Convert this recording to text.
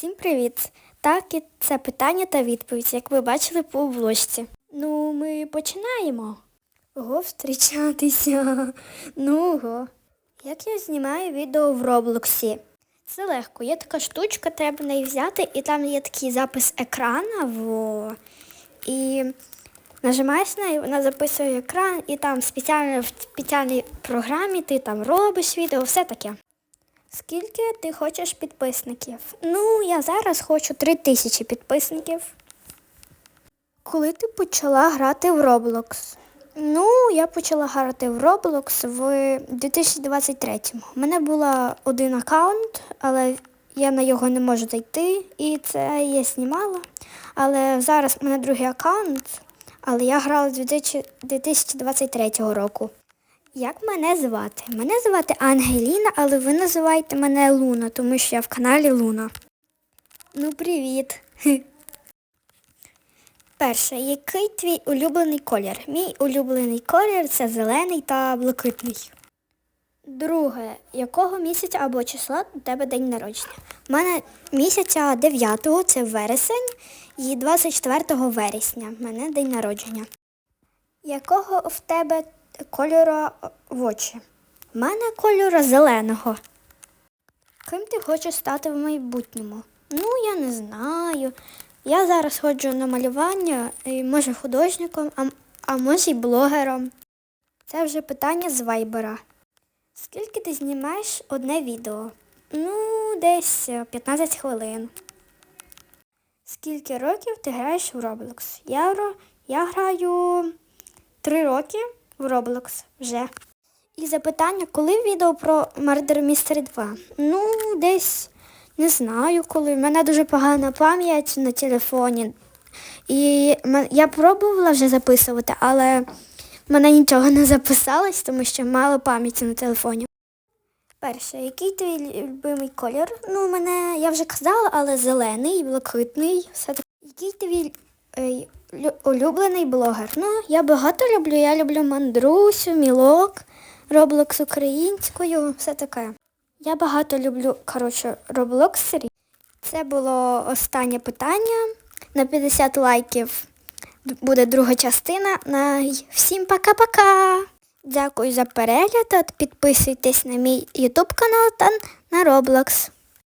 Всім привіт! Так, і це питання та відповідь, як ви бачили по обложці. Ну, ми починаємо. Ого, зустрічатися. Ну го. Як я знімаю відео в Роблоксі? Це легко. Є така штучка, треба неї взяти, і там є такий запис екрана. Во. І нажимаєш на неї, вона записує екран, і там спеціально в спеціальній програмі ти там робиш відео, все таке. Скільки ти хочеш підписників? Ну, я зараз хочу три тисячі підписників. Коли ти почала грати в Roblox? Ну, я почала грати в Roblox в 2023-му. У мене був один аккаунт, але я на його не можу зайти, і це я знімала. Але зараз у мене другий аккаунт, але я грала з 2023 року. Як мене звати? Мене звати Ангеліна, але ви називаєте мене Луна, тому що я в каналі Луна. Ну, привіт. Перше, який твій улюблений колір? Мій улюблений колір це зелений та блакитний. Друге, якого місяця або числа у тебе день народження? У мене місяця 9 це вересень, і 24 вересня в мене день народження. Якого в тебе кольору в очі? У мене кольору зеленого. Ким ти хочеш стати в майбутньому? Ну, я не знаю. Я зараз ходжу на малювання, може художником, а, а може й блогером. Це вже питання з вайбера. Скільки ти знімаєш одне відео? Ну, десь е, 15 хвилин. Скільки років ти граєш в Roblox? Я, я граю 3 роки в Roblox вже. І запитання, коли відео про Murder Mystery 2? Ну, десь не знаю коли. У мене дуже погана пам'ять на телефоні. І я пробувала вже записувати, але в мене нічого не записалось, тому що мало пам'яті на телефоні. Перше, який твій любимий колір? Ну, мене я вже казала, але зелений, блакитний. Все. Який твій улюблений блогер? Ну, я багато люблю. Я люблю мандрусю, мілок, Роблокс українською, все таке. Я багато люблю, коротше, роблоксерів. Це було останнє питання. На 50 лайків буде друга частина. На... Всім пока-пока! Дякую за перегляд. Підписуйтесь на мій YouTube канал та на Roblox.